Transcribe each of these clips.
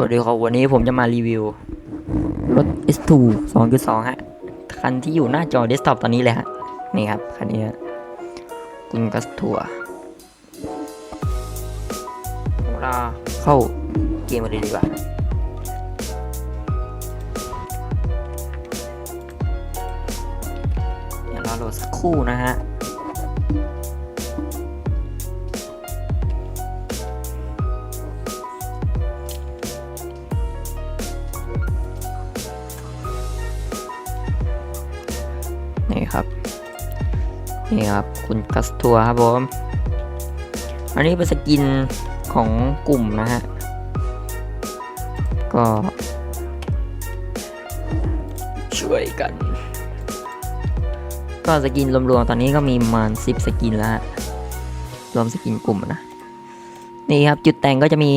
สวัสดีครับวันนี้ผมจะมารีวิว รถ S2 2.2 ฮะ คันที่อยู่หน้าจอเดสก์ท็อปตอนนี้เลยฮะ นี่ครับ คันนี้คุณกัสทัวเราเข้าเกมกันเลยดีกว่า เดี๋ยวเราโหลดสักครู่นะฮะ นี่ครับ คุณกัสทัวครับผม อันนี้เป็นสกินของกลุ่มนะฮะ ก็ ช่วยกัน ก็สกินรวมๆตอนนี้ก็มีประมาณสิบสกินแล้วฮะรวมสกินกลุ่มนะ นี่ครับจุดแต่งก็จะมี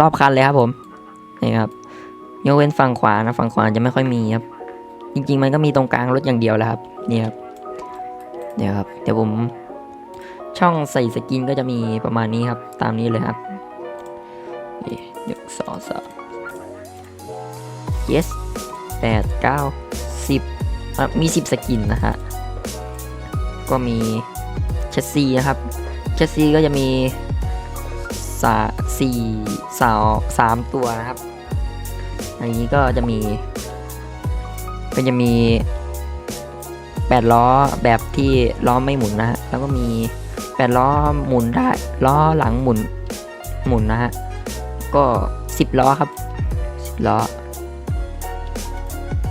รอบคันเลยครับผม นี่ครับยกเว้นฝั่งขวานะฝั่งขวาจะไม่ค่อยมีครับ จริงๆ มันก็มีตรงกลางรถอย่างเดียวแหละครับ นี่ครับ เนี่ยวครับ เดี๋ยวผมช่องใส่สกินก็จะมีประมาณนี้ครับ ตามนี้เลยครับนี่หนึ่งสองสาม yes แปดเก้าสิบมีสิบสกินนะฮะ ก็มีเชสซีนะครับเชสซีก็จะมีสาสี่สาวสามตัวนะครับ อันนี้ก็จะมี ก็จะมี แปดล้อแบบที่ล้อไม่หมุนนะฮะแล้วก็มีแปดล้อหมุนได้ล้อหลังหมุนหมุนนะฮะก็สิบล้อครับสิบล้อ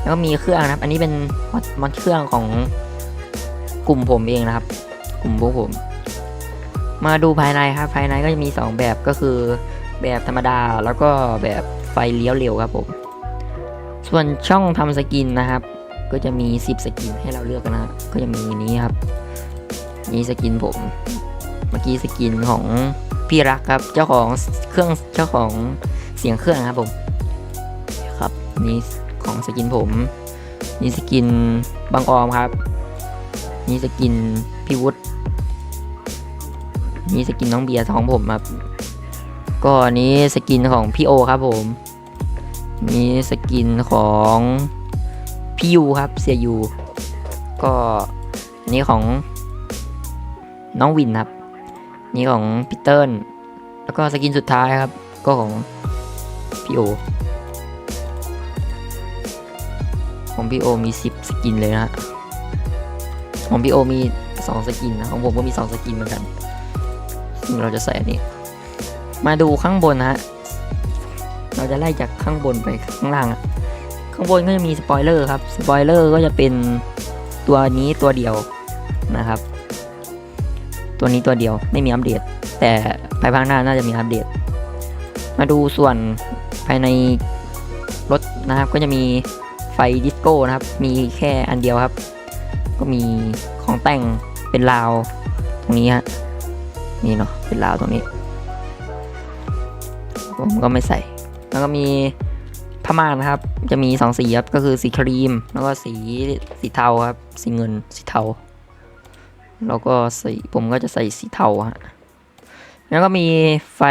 แล้วก็มีเครื่องนะครับ อันนี้เป็นมอดมอดเครื่องของกลุ่มผมเองนะครับ กลุ่มพวกผม มาดูภายในครับ ภายในก็จะมีสองแบบก็คือแบบธรรมดาแล้วก็แบบไฟเลี้ยวเร็วครับผม ส่วนช่องทำสกินนะครับ ก็จะมี 10 สกินให้เราเลือกนะ ก็จะมีนี้ครับนี่สกินผม เมื่อกี้สกินของพี่รักครับ เจ้าของเครื่องเจ้าของเสียงเครื่องครับผมครับนี่ของสกินผมนี่สกินบางออมครับนี่สกินพี่วุฒินี่สกินน้องเบียร์ของผมครับก็นนี้สกินของพี่โอครับผมนี่สกินของ พี่ยูครับเสียยูก็อันนี้ของน้องวินครับ นี่ของพีเตอร์แล้วก็สกินสุดท้ายครับ ก็ของพี่โอของพี่โอมี 10 สกินเลยนะฮะของพี่โอมี 2 สกินนะของผมก็มี 2 สกินเหมือนกันซึ่งเราจะใส่อันนี้มาดูข้างบนนะฮะเราจะไล่จากข้างบนไปข้างล่างอะ ข้างบนก็จะมีสปอยเลอร์ครับสปอยเลอร์ก็จะเป็นตัวนี้ตัวเดียวนะครับ ตัวนี้ตัวเดียวไม่มีอัปเดต แต่ภายภาคหน้าน่าจะมีอัปเดต มาดูส่วนภายในรถนะครับก็จะมีไฟดิสโก้นะครับ มีแค่อันเดียวครับ ก็มีของแต่งเป็นราวตรงนี้ฮะนี่เนาะเป็นราวตรงนี้ ผมก็ไม่ใส่ แล้วก็มี ผ้าม่านนะครับ จะมีสองสีครับก็คือสีครีม แล้วก็สีสีเทาครับ สีเงินสีเทา แล้วก็สีผมก็จะใส่สีเทาฮะแล้วก็มีไฟ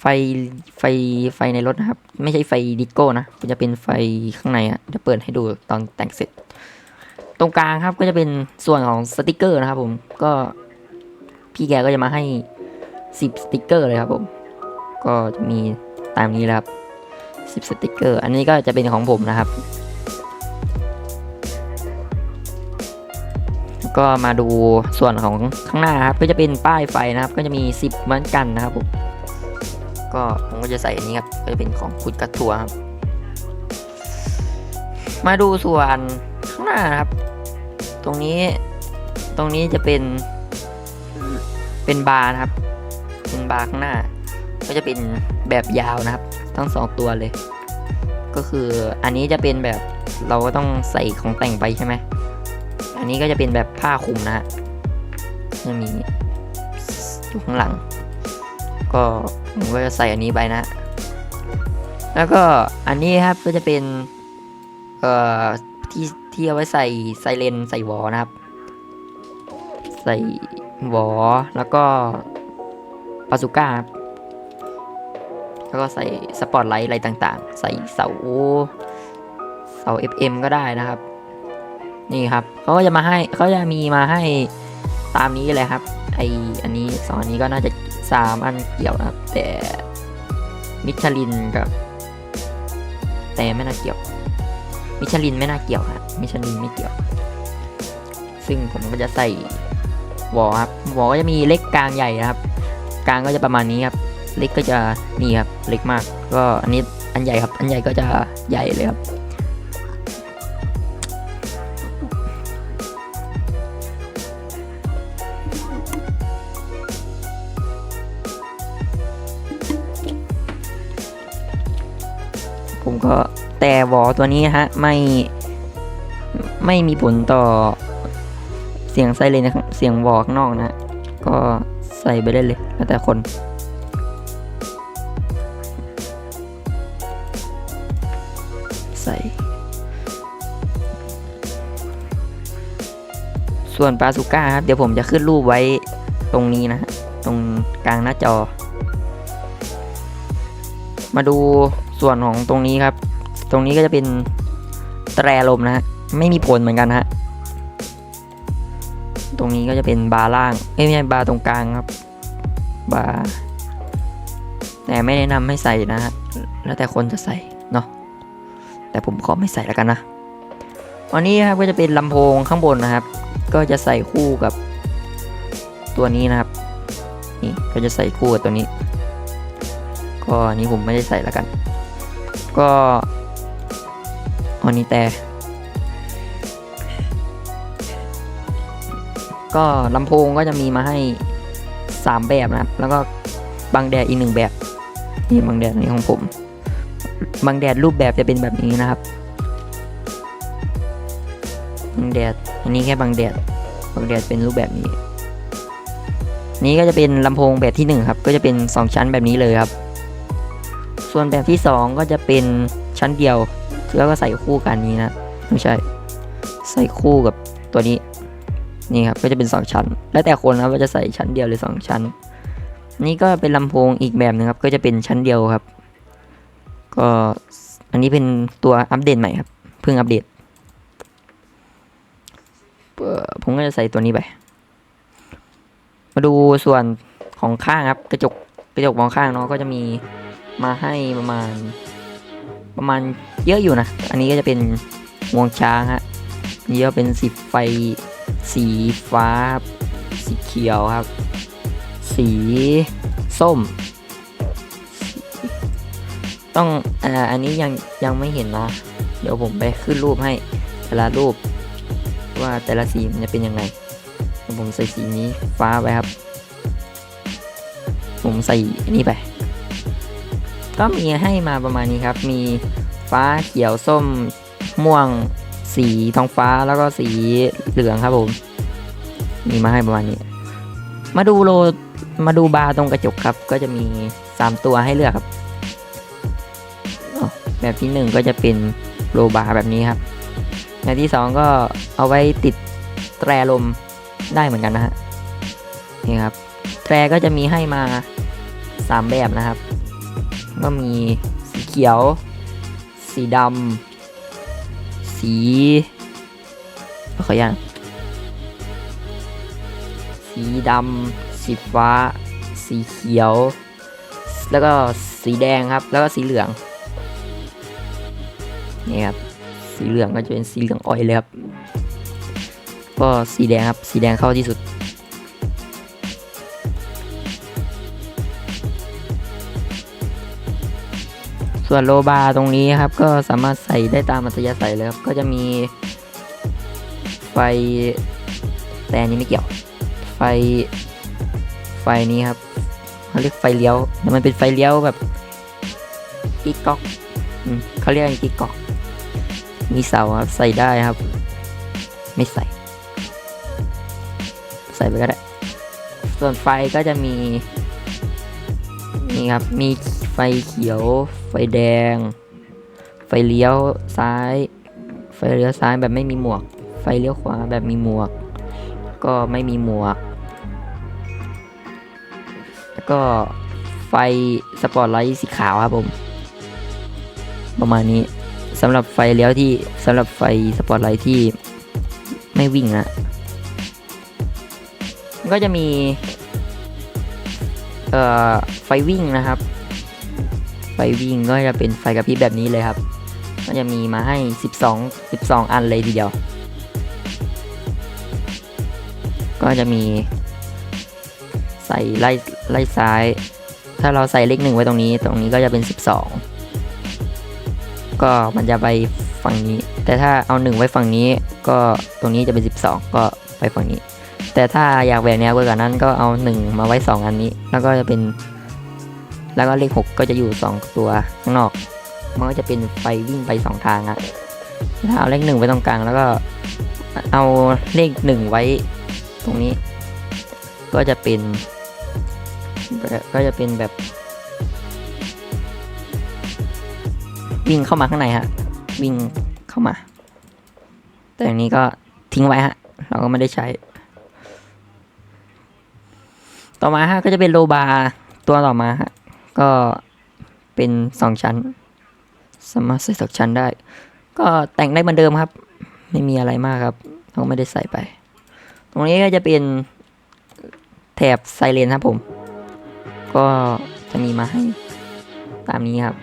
ไฟไฟไฟในรถนะครับ ไม่ใช่ไฟดิโก้นะมันจะเป็นไฟข้างในอะเดี๋ยวเปิดให้ดูตอนแต่งเสร็จ ตรงกลางครับก็จะเป็นส่วนของสติกเกอร์นะครับผมก็พี่แกก็จะมาให้สิบสติกเกอร์เลยครับผม ก็จะมีตามนี้แหละครับ สิบสติกเกอร์ อันนี้ก็จะเป็นของผมนะครับก็มาดูส่วนของข้างหน้าครับก็จะเป็นป้ายไฟนะครับ ก็จะมี 10 เหมือนกันนะครับผมก็ผมก็จะใส่อันนี้ครับก็จะเป็นของคุณกัตทัวครับ มาดูส่วนข้างหน้านะครับ ตรงนี้ตรงนี้จะเป็นเป็นบาร์นะครับ เป็นบาร์ข้างหน้า ก็จะเป็นแบบยาวนะครับ ทั้งสองตัวเลย ก็คืออันนี้จะเป็นแบบเราก็ต้องใส่ของแต่งไปใช่ไหม อันนี้ก็จะเป็นแบบผ้าคลุมนะฮะจะมีอยู่ข้างหลัง ก็ผมก็จะใส่อันนี้ไปนะ แล้วก็อันนี้ครับก็จะเป็นเอ่อที่ที่เอาไว้ใส่ไซเรนใส่วอนะครับ ใส่วอแล้วก็ปาสุก้าครับ แล้วก็ใส่สปอตไลท์อะไรต่างๆ ใส่เสาเสา FM ก็ได้นะครับ นี่ครับเขาก็จะมาให้เขาจะมีมาให้ตามนี้เลยครับไออันนี้สองอันนี้ก็น่าจะสามอันเกี่ยวนะครับ แต่มิชลินกับแต่ไม่น่าเกี่ยว มิชลินไม่น่าเกี่ยวครับมิชลินไม่เกี่ยว ซึ่งผมก็จะใส่วอครับวอก็จะมีเล็กกลางใหญ่นะครับ กลางก็จะประมาณนี้ครับ เล็กก็จะนี่ครับเล็กมาก ก็อันนี้อันใหญ่ครับ อันใหญ่ก็จะใหญ่เลยครับผมก็แต่วอตัวนี้ฮะไม่ไม่มีผลต่อเสียงไซเรนนะครับเสียงวอข้างนอกนะ ก็ใส่ไปได้เลยแล้วแต่คน ส่วนปาสุก้าครับเดี๋ยวผมจะขึ้นรูปไว้ตรงนี้นะฮะตรงกลางหน้าจอ มาดูส่วนของตรงนี้ครับ ตรงนี้ก็จะเป็นแตรลมนะฮะไม่มีผลเหมือนกันฮะตรงนี้ก็จะเป็นบาร์ล่างไม่ใช่บาร์ตรงกลางครับ บาร์แต่ไม่แนะนำให้ใส่นะฮะแล้วแต่คนจะใส่เนาะแต่ผมขอไม่ใส่แล้วกันนะวันนี้ครับก็จะเป็นลำโพงข้างบนนะครับ ก็จะใส่คู่กับตัวนี้นะครับนี่ก็จะใส่คู่กับตัวนี้ ก็อันนี้ผมไม่ได้ใส่แล้วกัน ก็อันนี้แต่ก็ลำโพงก็จะมีมาให้ 3 แบบนะครับ แล้วก็บังแดดอีกหนึ่งแบบนี่บังแดดนนี้ของผมบังแดดรูปแบบจะเป็นแบบนี้นะครับบังแดด อันนี้แค่บังแดดบังแดดเป็นรูปแบบนี้ นี้ก็จะเป็นลำโพงแบบที่หนึ่งครับ ก็จะเป็น 2 ชั้นแบบนี้เลยครับ ส่วนแบบที่ 2 ก็จะเป็นชั้นเดียวแล้วก็ใส่คู่กันนี้นะไม่ใช่ ใส่คู่กับตัวนี้นี่ครับก็จะเป็น 2 ชั้น แล้วแต่คนนะว่าจะใส่ชั้นเดียวหรือ 2 ชั้น นี่ก็เป็นลำโพงอีกแบบนึงครับก็จะเป็นชั้นเดียวครับ ก็อันนี้เป็นตัวอัปเดตใหม่ครับเพิ่งอัปเดต ผมก็จะใส่ตัวนี้ไป มาดูส่วนของข้างครับ กระจกกระจกมองข้างเนาะก็จะมีมาให้ประมาณ ประมาณเยอะอยู่นะ อันนี้ก็จะเป็นงวงช้างฮะนี่ก็เป็นสีไฟสีฟ้า สีเขียวครับ สีส้ม ต้องอ่าอันนี้ยังยังไม่เห็นนะ เดี๋ยวผมไปขึ้นรูปให้แต่ละรูป ว่าแต่ละสีมันจะเป็นยังไง ผมใส่สีนี้ฟ้าไปครับ ผมใส่อันนี้ไป ก็มีให้มาประมาณนี้ครับ มีฟ้าเขียวส้มม่วง สีทองฟ้าแล้วก็สีเหลืองครับผม มีมาให้ประมาณนี้ มาดูโลมาดูบาร์ตรงกระจกครับ ก็จะมี 3 ตัวให้เลือกครับ แบบที่ 1 ก็จะเป็นโลบาร์แบบนี้ครับ แบบที่ 2 ก็เอาไว้ติดแตรลมได้เหมือนกันนะฮะนี่ครับแตรก็จะมีให้มา 3 แบบนะครับ ก็มีสีเขียว สีดำสีขออนุญาตสีดำสีฟ้า สีเขียว แล้วก็สีแดงครับ แล้วก็สีเหลือง นี่ครับ สีเหลืองก็จะเป็นสีเหลืองอ่อยเลยครับ ก็สีแดงครับ สีแดงเข้าที่สุด ส่วนโลบาร์ตรงนี้ครับ ก็สามารถใส่ได้ตามอัธยาศัยเลยครับ ก็จะมีไฟแต่อันนี้ไม่เกี่ยว ไฟ ไฟนี้ครับเขาเรียกไฟเลี้ยวแต่มันเป็นไฟเลี้ยวแบบกิ๊กก๊อกเขาเรียกกิ๊กก๊อก มีเสาครับใส่ได้ครับ ไม่ใส่ ใส่ไปก็ได้ ส่วนไฟก็จะมีนี่ครับ มีไฟเขียว ไฟแดง ไฟเลี้ยวซ้าย ไฟเลี้ยวซ้ายแบบไม่มีหมวก ไฟเลี้ยวขวาแบบมีหมวก ก็ไม่มีหมวก แล้วก็ไฟสปอร์ตไลท์สีขาวครับผม ประมาณนี้ สำหรับไฟเลี้ยวที่สำหรับไฟสปอตไลท์ที่ไม่วิ่งนะก็จะมี เอ่อ ไฟวิ่งนะครับ ไฟวิ่งก็จะเป็นไฟกระพริบแบบนี้เลยครับ ก็จะมีมาให้ 12 12 อันเลยทีเดียว ก็จะมีใส่ไล่ไล่ซ้าย ถ้าเราใส่เลขหนึ่งไว้ตรงนี้ ตรงนี้ก็จะเป็น 12 ก็มันจะไปฝั่งนี้ แต่ถ้าเอาหนึ่งไว้ฝั่งนี้ ก็ตรงนี้จะเป็น 12 ก็ไปฝั่งนี้ แต่ถ้าอยากแหวกแนวกว่านั้นก็เอา 1 มาไว้ 2 อันนี้ แล้วก็จะเป็น แล้วก็เลข 6 ก็จะอยู่ 2 ตัวข้างนอก มันก็จะเป็นไฟวิ่งไป 2 ทางอะถ้าเอาเลขหนึ่งไว้ตรงกลางแล้วก็เอาเลขหนึ่งไว้ตรงนี้ ก็จะเป็น ก็จะเป็นแบบ วิ่งเข้ามาข้างในฮะ วิ่งเข้ามา แต่อันนี้ก็ทิ้งไว้ฮะ เราก็ไม่ได้ใช้ ต่อมาฮะก็จะเป็นโลบาร์ตัวต่อมาฮะ ก็เป็นสองชั้น สามารถใส่สองชั้นได้ ก็แต่งได้เหมือนเดิมครับ ไม่มีอะไรมากครับ เราไม่ได้ใส่ไป ตรงนี้ก็จะเป็นแถบไซเรนครับผม ก็จะมีมาให้ตามนี้ครับ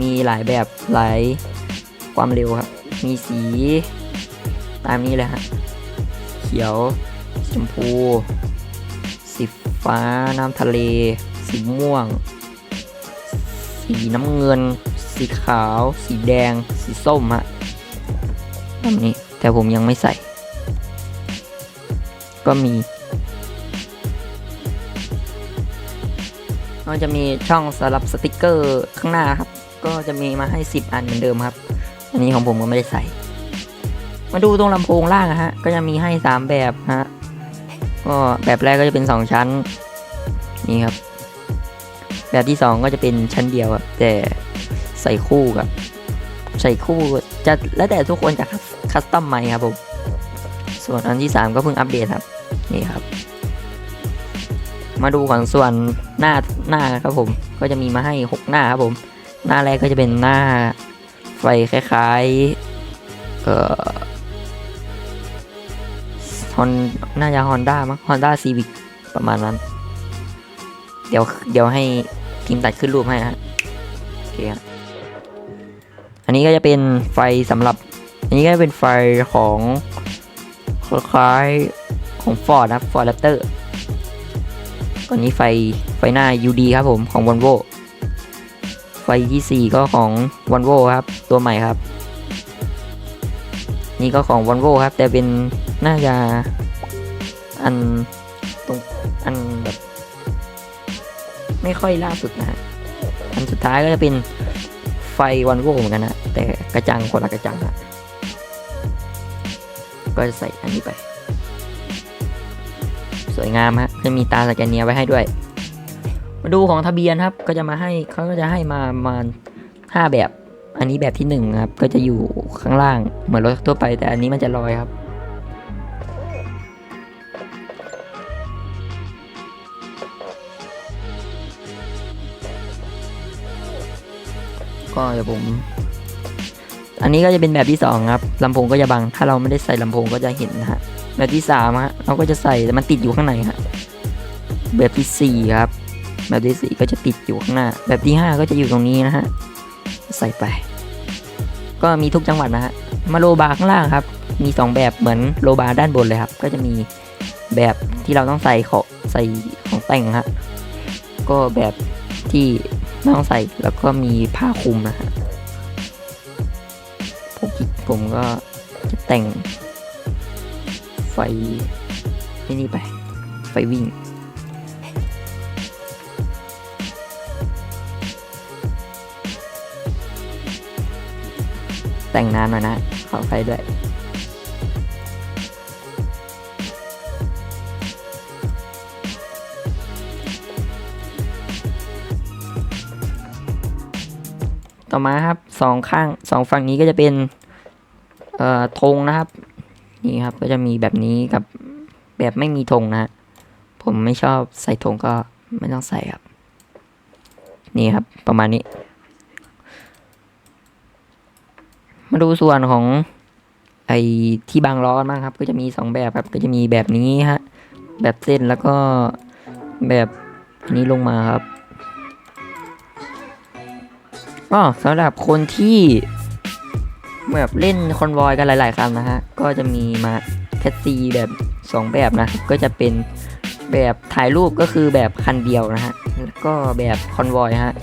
มีหลายแบบหลายความเร็วครับ มีสีตามนี้เลยฮะเขียว ชมพู สีฟ้า น้ำทะเล สีม่วง สีน้ำเงิน สีขาว สีแดง สีส้มฮะแบบนี้ แต่ผมยังไม่ใส่ ก็มีก็จะมีช่องสำหรับสติกเกอร์ข้างหน้าครับ ก็จะมีมาให้ 10 อันเหมือนเดิมครับ อันนี้ของผมก็ไม่ได้ใส่ มาดูตรงลำโพงล่างอะฮะ ก็จะมีให้ 3 แบบฮะ ก็แบบแรกก็จะเป็น 2 ชั้น นี่ครับ แบบที่ 2 ก็จะเป็นชั้นเดียวครับ แต่ใส่คู่กับ ใส่คู่จะแล้วแต่ทุกคนจะคัสตอมไหมครับผม ส่วนอันที่ 3 ก็เพิ่งอัปเดตครับ นี่ครับมาดูก่อนส่วนหน้าหน้าครับผม ก็จะมีมาให้ 6 หน้าครับผม หน้าแรกก็จะเป็นหน้าไฟคล้ายๆ เอ่อฮอนน่าจะฮอนด้ามั้งฮอนด้าซีวิกประมาณนั้น เดี๋ยวเดี๋ยวให้ทีมตัดขึ้นรูปให้นะฮะโอเคฮะอันนี้ก็จะเป็นไฟสำหรับ อันนี้ก็เป็นไฟของคล้ายๆของ Ford นะครับ Ford Raptor ตัวนี้ไฟไฟหน้า UD ครับผมของ Volvo ไฟที่4ก็ของ Volvo ครับ ตัวใหม่ครับ นี่ก็ของ Volvo ครับ แต่เป็นน่าจะอันตรงอันแบบไม่ค่อยล่าสุดนะฮะอันสุดท้ายก็จะเป็นไฟ Volvo เหมือนกันนะ แต่กระจังคนละกระจังฮะก็จะใส่อันนี้ไป สวยงามฮะจะมีตาสแกนเนียไว้ให้ด้วย มาดูของทะเบียนครับ ก็จะมาให้เขาก็จะให้มาประมาณห้าแบบ อันนี้แบบที่หนึ่งครับ ก็จะอยู่ข้างล่างเหมือนรถทั่วไป แต่อันนี้มันจะลอยครับ ก็เดี๋ยวผม อันนี้ก็จะเป็นแบบที่สองครับลำโพงก็จะบัง ถ้าเราไม่ได้ใส่ลำโพงก็จะเห็นนะฮะแบบที่สามฮะเราก็จะใส่แต่มันติดอยู่ข้างในฮะแบบที่สี่ครับ แบบที่สี่ก็จะติดอยู่ข้างหน้า แบบที่ห้าก็จะอยู่ตรงนี้นะฮะ ใส่ไป ก็มีทุกจังหวัดนะฮะ มาโลบาร์ข้างล่างครับ มีสองแบบเหมือนโลบาร์ด้านบนเลยครับ ก็จะมีแบบที่เราต้องใส่ของใส่ของแต่งฮะ ก็แบบที่ไม่ต้องใส่แล้วก็มีผ้าคลุมนะฮะ ผมผมก็จะแต่งไฟนี่ไป ไฟวิ่ง แต่งนานหน่อยนะ ขอไฟด้วย ต่อมาครับสองข้างสองฝั่งนี้ก็จะเป็นเอ่อธงนะครับ นี่ครับก็จะมีแบบนี้กับแบบไม่มีธงนะ ผมไม่ชอบใส่ธงก็ไม่ต้องใส่ครับ นี่ครับประมาณนี้ มาดูส่วนของไอ้ที่บางล้อกันบ้างครับ ก็จะมีสองแบบครับ ก็จะมีแบบนี้ฮะ แบบเส้นแล้วก็แบบนี้ลงมาครับก็สำหรับคนที่แบบเล่นคอนวอยกันหลายๆคันนะฮะ ก็จะมีมาแคสซีแบบสองแบบนะ ก็จะเป็นแบบถ่ายรูปก็คือแบบคันเดียวนะฮะ แล้วก็แบบคอนวอยฮะ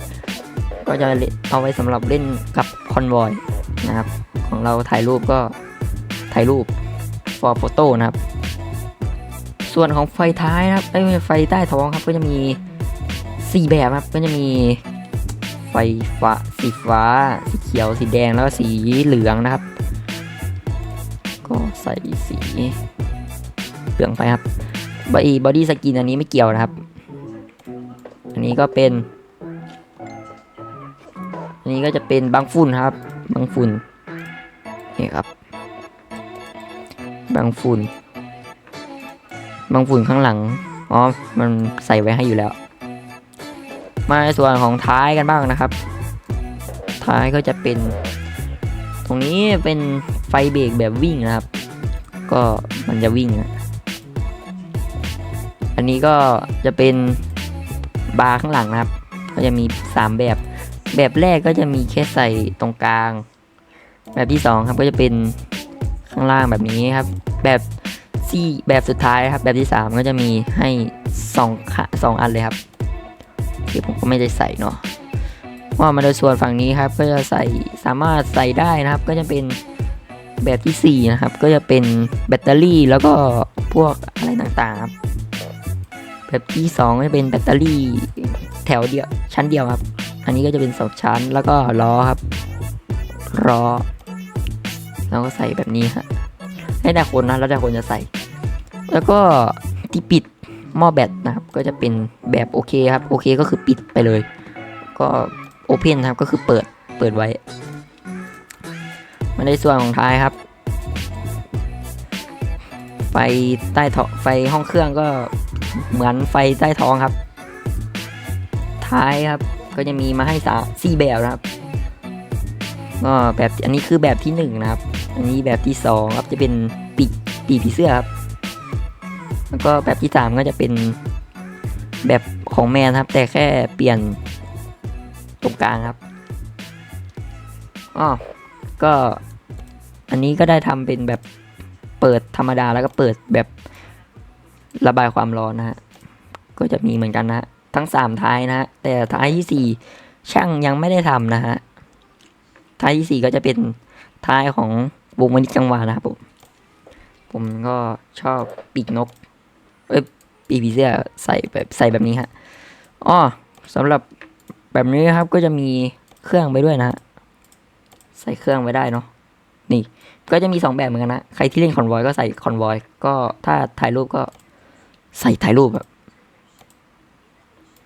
ก็จะเอาไว้สำหรับเล่นกับคอนวอย นะครับ ของเราถ่ายรูปก็ถ่ายรูป for photo นะครับ ส่วนของไฟท้ายนะครับไอ้ไฟใต้ท้องครับก็จะมี 4 แบบครับก็จะมีไฟฟ้าสีฟ้า สีเขียว สีแดงแล้วก็สีเหลืองนะครับ ก็ใส่สีเหลืองไปครับบอดี้บอดี้สกินอันนี้ไม่เกี่ยวนะครับ อันนี้ก็เป็น อันนี้ก็จะเป็นบางฝุ่นครับ บางฝุ่นนี่ครับ บางฝุ่น บางฝุ่นข้างหลัง อ๋อ มันใส่ไว้ให้อยู่แล้ว มาในส่วนของท้ายกันบ้างนะครับ ท้ายก็จะเป็น ตรงนี้เป็นไฟเบรกแบบวิ่งนะครับ ก็มันจะวิ่งนะอันนี้ก็จะเป็นบาร์ข้างหลังนะครับ ก็จะมี 3 แบบ แบบแรกก็จะมีแค่ใส่ตรงกลาง แบบที่ 2 ครับก็จะเป็นข้างล่างแบบนี้ครับ แบบซี่แบบสุดท้ายครับ แบบที่ 3 ก็จะมีให้2ขาสองอันเลยครับที่ผมก็ไม่ได้ใส่เนาะว่ามาโดยส่วนฝั่งนี้ครับ ก็จะใส่สามารถใส่ได้นะครับ ก็จะเป็นแบบที่ 4 นะครับ ก็จะเป็นแบตเตอรี่แล้วก็พวกอะไรต่างๆครับแบบที่2ก็จะเป็นแบตเตอรี่แถวเดียวชั้นเดียวครับ อันนี้ก็จะเป็นสองชั้นแล้วก็ล้อครับล้อแล้วก็ใส่แบบนี้ฮะให้แต่คนนะแล้วแต่คนจะใส่ แล้วก็ที่ปิดหม้อแบตนะครับ ก็จะเป็นแบบโอเคครับโอเคก็คือปิดไปเลย ก็โอเพนครับก็คือเปิดเปิดไว้มาในส่วนของท้ายครับ ไฟใต้ท้องไฟห้องเครื่องก็เหมือนไฟใต้ท้องครับ ท้ายครับ ก็จะมีมาให้สามสี่แบบนะครับก็แบบอันนี้คือแบบที่หนึ่งนะครับ อันนี้แบบที่สองครับจะเป็นปีกปีกผีเสื้อครับ แล้วก็แบบที่สามก็จะเป็นแบบของแมนครับ แต่แค่เปลี่ยนตรงกลางครับอ๋อก็อันนี้ก็ได้ทำเป็นแบบเปิดธรรมดาแล้วก็เปิดแบบระบายความร้อนนะฮะ ก็จะมีเหมือนกันนะฮะ ทั้งสามท้ายนะฮะแต่ท้ายที่สี่ช่างยังไม่ได้ทำนะฮะท้ายที่สี่ก็จะเป็นท้ายของวงมณิจังหวานะครับผม ผมก็ชอบปีกนก เอ้ยปีกผีเสื้อใส่แบบใส่แบบนี้ฮะอ๋อสำหรับแบบนี้ครับก็จะมีเครื่องไปด้วยนะ ใส่เครื่องไว้ได้เนาะนี่ ก็จะมีสองแบบเหมือนกันนะ ใครที่เล่นคอนวอยก็ใส่คอนวอยก็ถ้าถ่ายรูปก็ใส่ถ่ายรูปแบบ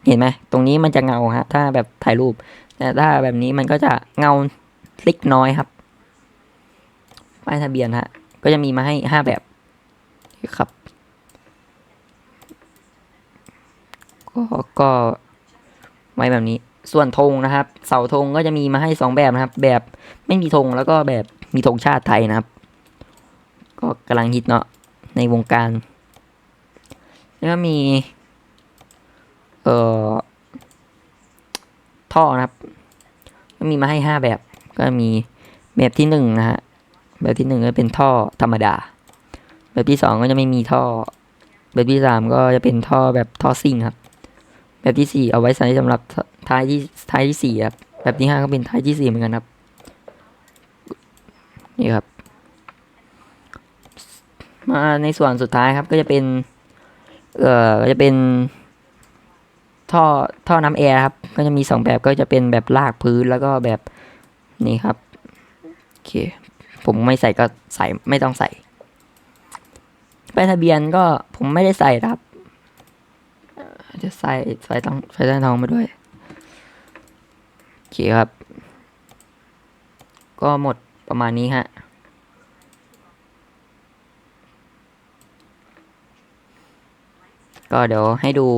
เห็นไหมตรงนี้มันจะเงาฮะ ถ้าแบบถ่ายรูปแต่ถ้าแบบนี้มันก็จะเงาเล็กน้อยครับป้ายทะเบียนฮะ ก็จะมีมาให้ห้าแบบครับ ก็ก็ไว้แบบนี้ ส่วนธงนะครับ เสาธงก็จะมีมาให้สองแบบนะครับ แบบไม่มีธงแล้วก็แบบมีธงชาติไทยนะครับ ก็กำลังฮิตเนาะในวงการ แล้วก็มี เอ่อท่อนะครับก็มีมาให้ห้าแบบ ก็มีแบบที่หนึ่งนะฮะแบบที่หนึ่งก็เป็นท่อธรรมดา แบบที่สองก็จะไม่มีท่อ แบบที่สามก็จะเป็นท่อแบบท่อซิ่งครับ แบบที่สี่เอาไว้ใช้สำหรับท้ายที่ท้ายที่สี่ครับแบบที่ห้าก็เป็นท้ายที่สี่เหมือนกันครับ นี่ครับ มาในส่วนสุดท้ายครับก็จะเป็น เอ่อก็จะเป็น ท่อท่อน้ำแอร์ครับ ก็จะมีสองแบบก็จะเป็นแบบลากพื้นแล้วก็แบบนี่ครับโอเคผมไม่ใส่ก็ใส่ไม่ต้องใส่ป้ายทะเบียนก็ผมไม่ได้ใส่ครับ จะใส่ใส่ต้องใส่ต้นทองมาด้วยโอเคครับ ก็หมดประมาณนี้ฮะก็เดี๋ยวให้ดู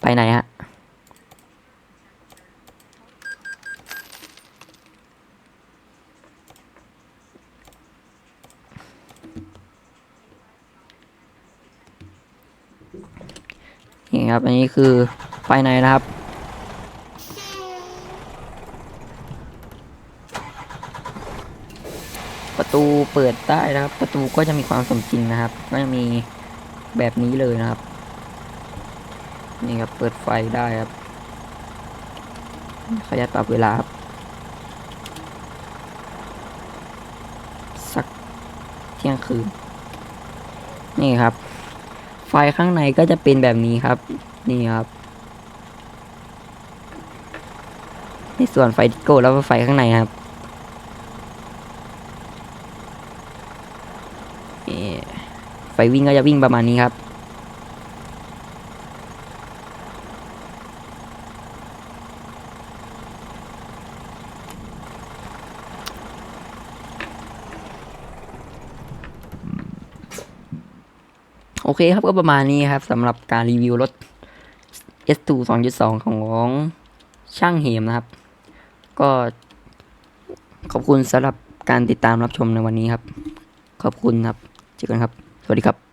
ไปไหนฮะนี่ครับ อันนี้คือภายในนะครับ ประตูเปิดได้นะครับ ประตูก็จะมีความสมจริงนะครับ ก็จะมีแบบนี้เลยนะครับ นี่ครับเปิดไฟได้ครับขออนุญาตปรับเวลาครับ สักเที่ยงคืน นี่ครับ ไฟข้างในก็จะเป็นแบบนี้ครับ นี่ครับ ในส่วนไฟดิโก้แล้วก็ไฟข้างในครับไฟวิ่งก็จะวิ่งประมาณนี้ครับ เคครับก็ประมาณนี้ครับสำหรับการรีวิวรถ S2 2.2 ของช่างเหมนะครับ ก็ขอบคุณสำหรับการติดตามรับชมในวันนี้ครับ ขอบคุณครับเจอกันครับ สวัสดีครับ